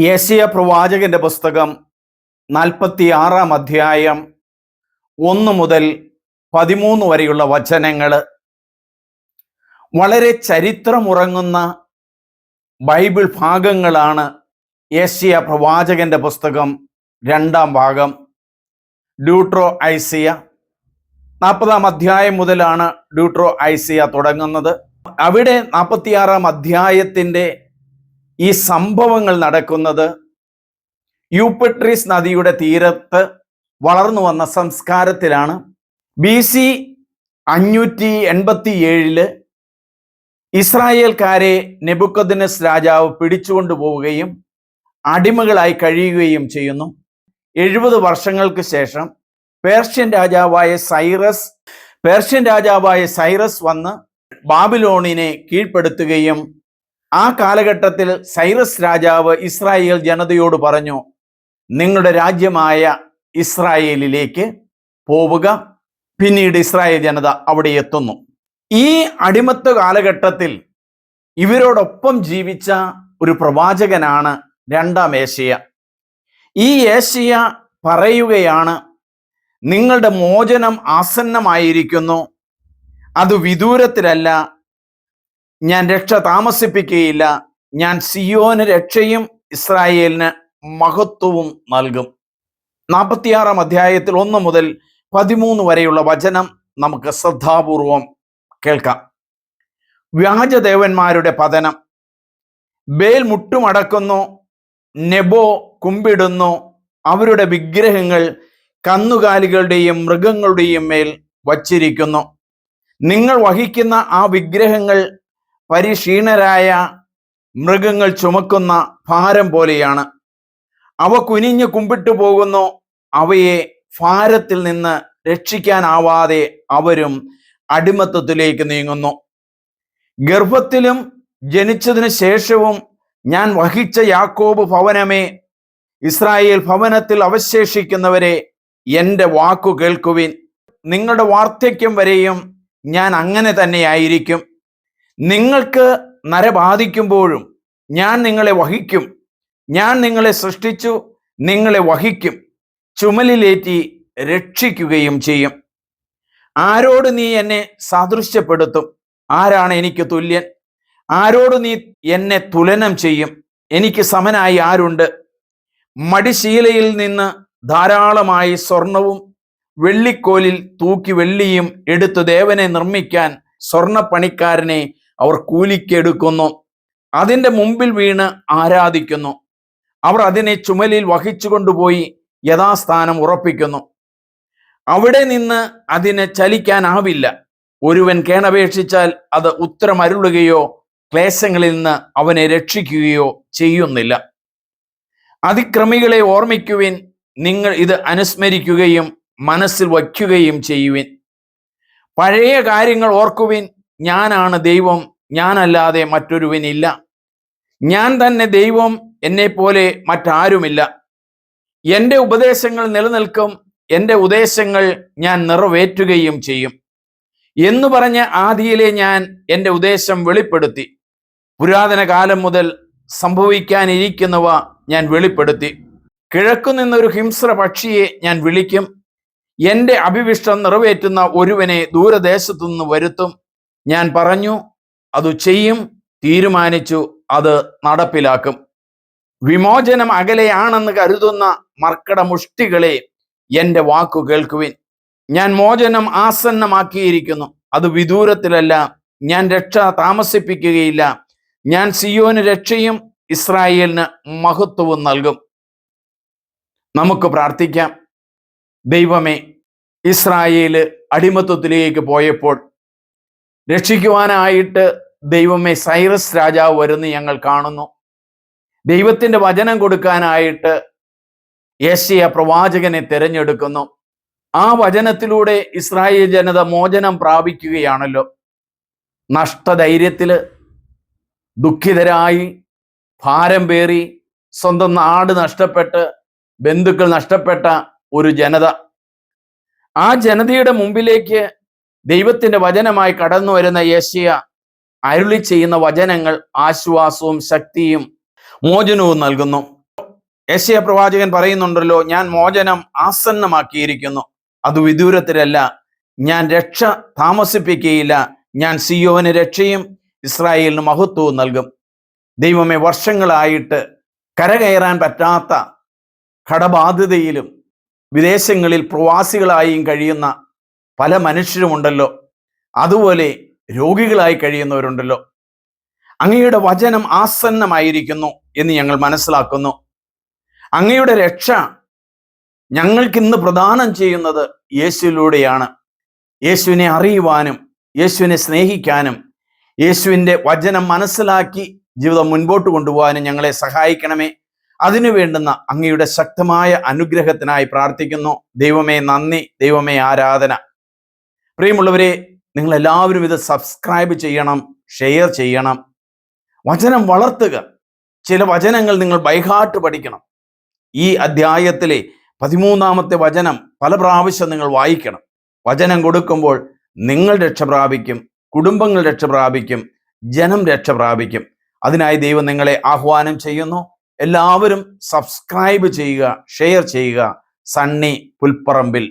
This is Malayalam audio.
യേശയ പ്രവാചകന്റെ പുസ്തകം നാൽപ്പത്തി ആറാം അധ്യായം ഒന്ന് മുതൽ പതിമൂന്ന് വരെയുള്ള വചനങ്ങൾ വളരെ ചരിത്രമുറങ്ങുന്ന ബൈബിൾ ഭാഗങ്ങളാണ് യേശയ പ്രവാചകന്റെ പുസ്തകം രണ്ടാം ഭാഗം. ഡ്യൂട്രോ ഐസിയ നാൽപ്പതാം അധ്യായം മുതലാണ് ഡ്യൂട്രോ ഐസിയ തുടങ്ങുന്നത്. അവിടെ നാൽപ്പത്തിയാറാം അധ്യായത്തിന്റെ ഈ സംഭവങ്ങൾ നടക്കുന്നത് യൂപ്പട്രീസ് നദിയുടെ തീരത്ത് വളർന്നു വന്ന സംസ്കാരത്തിലാണ്. ബി സി അഞ്ഞൂറ്റി എൺപത്തി ഏഴിൽ ഇസ്രായേൽക്കാരെ നെബുക്കദിനസ് രാജാവ് പിടിച്ചുകൊണ്ടു പോവുകയും അടിമകളായി കഴിയുകയും ചെയ്യുന്നു. എഴുപത് വർഷങ്ങൾക്ക് ശേഷം പേർഷ്യൻ രാജാവായ സൈറസ് പേർഷ്യൻ രാജാവായ സൈറസ് വന്ന് ബാബിലോണിനെ കീഴ്പ്പെടുത്തുകയും ആ കാലഘട്ടത്തിൽ സൈറസ് രാജാവ് ഇസ്രായേൽ ജനതയോട് പറഞ്ഞു നിങ്ങളുടെ രാജ്യമായ ഇസ്രായേലിലേക്ക് പോവുക. പിന്നീട് ഇസ്രായേൽ ജനത അവിടെ എത്തുന്നു. ഈ അടിമത്ത കാലഘട്ടത്തിൽ ഇവരോടൊപ്പം ജീവിച്ച ഒരു പ്രവാചകനാണ് രണ്ടാം ഏഷ്യ ഈ ഏഷ്യ പറയുകയാണ് നിങ്ങളുടെ മോചനം ആസന്നമായിരിക്കുന്നു. അത് വിദൂരത്തിലല്ല ഞാൻ രക്ഷ താമസിപ്പിക്കുകയില്ല. ഞാൻ സിയോന് രക്ഷയും ഇസ്രായേലിന് മഹത്വവും നൽകും. നാൽപ്പത്തിയാറാം അധ്യായത്തിൽ ഒന്ന് മുതൽ പതിമൂന്ന് വരെയുള്ള വചനം നമുക്ക് ശ്രദ്ധാപൂർവം കേൾക്കാം. വ്യാജദേവന്മാരുടെ പതനം. ബേൽ മുട്ടുമടക്കുന്നു നെബോ കുമ്പിടുന്നു അവരുടെ വിഗ്രഹങ്ങൾ കന്നുകാലികളുടെയും മൃഗങ്ങളുടെയും മേൽ വച്ചിരിക്കുന്നു. നിങ്ങൾ വഹിക്കുന്ന ആ വിഗ്രഹങ്ങൾ പരിക്ഷീണരായ മൃഗങ്ങൾ ചുമക്കുന്ന ഭാരം പോലെയാണ്. അവ കുനിഞ്ഞു കുമ്പിട്ടു പോകുന്നു. അവയെ ഭാരത്തിൽ നിന്ന് രക്ഷിക്കാനാവാതെ അവരും അടിമത്തത്തിലേക്ക് നീങ്ങുന്നു. ഗർഭത്തിലും ജനിച്ചതിനു ശേഷവും ഞാൻ വഹിച്ച യാക്കോബ് ഭവനമേ ഇസ്രായേൽ ഭവനത്തിൽ അവശേഷിക്കുന്നവരെ എന്റെ വാക്കു കേൾക്കുവിൻ. നിങ്ങളുടെ വാർദ്ധക്യം വരെയും ഞാൻ അങ്ങനെ തന്നെയായിരിക്കും. നിങ്ങൾക്ക് നര ബാധിക്കുമ്പോഴും ഞാൻ നിങ്ങളെ വഹിക്കും. ഞാൻ നിങ്ങളെ സൃഷ്ടിച്ചു നിങ്ങളെ വഹിക്കും. ചുമലിലേറ്റി രക്ഷിക്കുകയും ചെയ്യും. ആരോട് നീ എന്നെ സാദൃശ്യപ്പെടുത്തും? ആരാണ് എനിക്ക് തുല്യൻ? ആരോട് നീ എന്നെ തുലനം ചെയ്യും? എനിക്ക് സമനായി ആരുണ്ട്? മടിശീലയിൽ നിന്ന് ധാരാളമായി സ്വർണവും വെള്ളിക്കോലിൽ തൂക്കി വെള്ളിയും എടുത്തു ദേവനെ നിർമ്മിക്കാൻ സ്വർണപ്പണിക്കാരനെ അവർ കൂലിക്കെടുക്കുന്നു. അതിന്റെ മുമ്പിൽ വീണ് ആരാധിക്കുന്നു. അവർ അതിനെ ചുമലിൽ വഹിച്ചു കൊണ്ടുപോയി യഥാസ്ഥാനം ഉറപ്പിക്കുന്നു. അവിടെ നിന്ന് അതിനെ ചലിക്കാനാവില്ല. ഒരുവൻ കേണപേക്ഷിച്ചാൽ അത് ഉത്തരമരുളുകയോ ക്ലേശങ്ങളിൽ നിന്ന് അവനെ രക്ഷിക്കുകയോ ചെയ്യുന്നില്ല. അതിക്രമികളെ ഓർമ്മിക്കുവിൻ. നിങ്ങൾ ഇത് അനുസ്മരിക്കുകയും മനസ്സിൽ വയ്ക്കുകയും ചെയ്യുവിൻ. പഴയ കാര്യങ്ങൾ ഓർക്കുവിൻ. ഞാനാണ് ദൈവം ഞാനല്ലാതെ മറ്റൊരുവനില്ല. ഞാൻ തന്നെ ദൈവം എന്നെ പോലെ മറ്റാരുമില്ല. എന്റെ ഉപദേശങ്ങൾ നിലനിൽക്കും എന്റെ ഉദ്ദേശങ്ങൾ ഞാൻ നിറവേറ്റുകയും ചെയ്യും. എന്ന് പറഞ്ഞ ആദിയിലെ ഞാൻ എന്റെ ഉദ്ദേശം വെളിപ്പെടുത്തി. പുരാതന കാലം മുതൽ സംഭവിക്കാനിരിക്കുന്നവ ഞാൻ വെളിപ്പെടുത്തി. കിഴക്കു നിന്നൊരു ഹിംസ്ര പക്ഷിയെ ഞാൻ വിളിക്കും. എന്റെ അഭിവിഷ്ടം നിറവേറ്റുന്ന ഒരുവനെ ദൂരദേശത്തു നിന്ന് വരുത്തും. ഞാൻ പറഞ്ഞു അത് ചെയ്യും തീരുമാനിച്ചു അത് നടപ്പിലാക്കും. വിമോചനം അകലെയാണെന്ന് കരുതുന്ന മർക്കട മുഷ്ടികളെ എന്റെ വാക്കു കേൾക്കുവിൻ. ഞാൻ മോചനം ആസന്നമാക്കിയിരിക്കുന്നു. അത് വിദൂരത്തിലല്ല ഞാൻ രക്ഷ താമസിപ്പിക്കുകയില്ല. ഞാൻ സിയോന് രക്ഷയും ഇസ്രായേലിന് മഹത്വവും നൽകും. നമുക്ക് പ്രാർത്ഥിക്കാം. ദൈവമേ ഇസ്രായേൽ അടിമത്വത്തിലേക്ക് പോയപ്പോൾ രക്ഷിക്കുവാനായിട്ട് ദൈവമേ സൈറസ് രാജാവ് വരുന്നു ഞങ്ങൾ കാണുന്നു. ദൈവത്തിന്റെ വചനം കൊടുക്കാനായിട്ട് യേശയ പ്രവാചകനെ തിരഞ്ഞെടുക്കുന്നു. ആ വചനത്തിലൂടെ ഇസ്രായേൽ ജനത മോചനം പ്രാപിക്കുകയാണല്ലോ. നഷ്ടധൈര്യത്തിൽ ദുഃഖിതരായി ഭാരം പേറി സ്വന്തം നാട് നഷ്ടപ്പെട്ട് ബന്ധുക്കൾ നഷ്ടപ്പെട്ട ഒരു ജനത. ആ ജനതയുടെ മുമ്പിലേക്ക് ദൈവത്തിന്റെ വചനമായി കടന്നു വരുന്ന യേശയ അരുളി ചെയ്യുന്ന വചനങ്ങൾ ആശ്വാസവും ശക്തിയും മോചനവും നൽകുന്നു. യേശിയ പ്രവാചകൻ പറയുന്നുണ്ടല്ലോ ഞാൻ മോചനം ആസന്നമാക്കിയിരിക്കുന്നു. അത് വിദൂരത്തിലല്ല. ഞാൻ രക്ഷ താമസിപ്പിക്കുകയില്ല. ഞാൻ സിയോവിന് രക്ഷയും ഇസ്രായേലിന് മഹത്വവും നൽകും. ദൈവമേ വർഷങ്ങളായിട്ട് കരകയറാൻ പറ്റാത്ത കടബാധ്യതയിലും വിദേശങ്ങളിൽ പ്രവാസികളായും കഴിയുന്ന പല മനുഷ്യരുമുണ്ടല്ലോ. അതുപോലെ രോഗികളായി കഴിയുന്നവരുണ്ടല്ലോ. അങ്ങയുടെ വചനം ആസന്നമായിരിക്കുന്നു എന്ന് ഞങ്ങൾ മനസ്സിലാക്കുന്നു. അങ്ങയുടെ രക്ഷ ഞങ്ങൾക്കിന്ന് പ്രദാനം ചെയ്യുന്നത് യേശുവിലൂടെയാണ്. യേശുവിനെ അറിയുവാനും യേശുവിനെ സ്നേഹിക്കാനും യേശുവിന്റെ വചനം മനസ്സിലാക്കി ജീവിതം മുൻപോട്ട് കൊണ്ടുപോകാനും ഞങ്ങളെ സഹായിക്കണമേ. അതിനു വേണ്ടുന്ന അങ്ങയുടെ ശക്തമായ അനുഗ്രഹത്തിനായി പ്രാർത്ഥിക്കുന്നു. ദൈവമേ നന്ദി ദൈവമേ ആരാധന. പ്രിയമുള്ളവരെ നിങ്ങൾ എല്ലാവരും ഇത് സബ്സ്ക്രൈബ് ചെയ്യണം ഷെയർ ചെയ്യണം. വചനം വളർത്തുക. ചില വചനങ്ങൾ നിങ്ങൾ ബൈഹാർട്ട് പഠിക്കണം. ഈ അധ്യായത്തിലെ പതിമൂന്നാമത്തെ വചനം പല പ്രാവശ്യം നിങ്ങൾ വായിക്കണം. വചനം കൊടുക്കുമ്പോൾ നിങ്ങൾ രക്ഷ പ്രാപിക്കും കുടുംബങ്ങൾ രക്ഷ പ്രാപിക്കും ജനം രക്ഷ പ്രാപിക്കും. അതിനായി ദൈവം നിങ്ങളെ ആഹ്വാനം ചെയ്യുന്നു. എല്ലാവരും സബ്സ്ക്രൈബ് ചെയ്യുക ഷെയർ ചെയ്യുക. സണ്ണി പുൽപ്പറമ്പിൽ.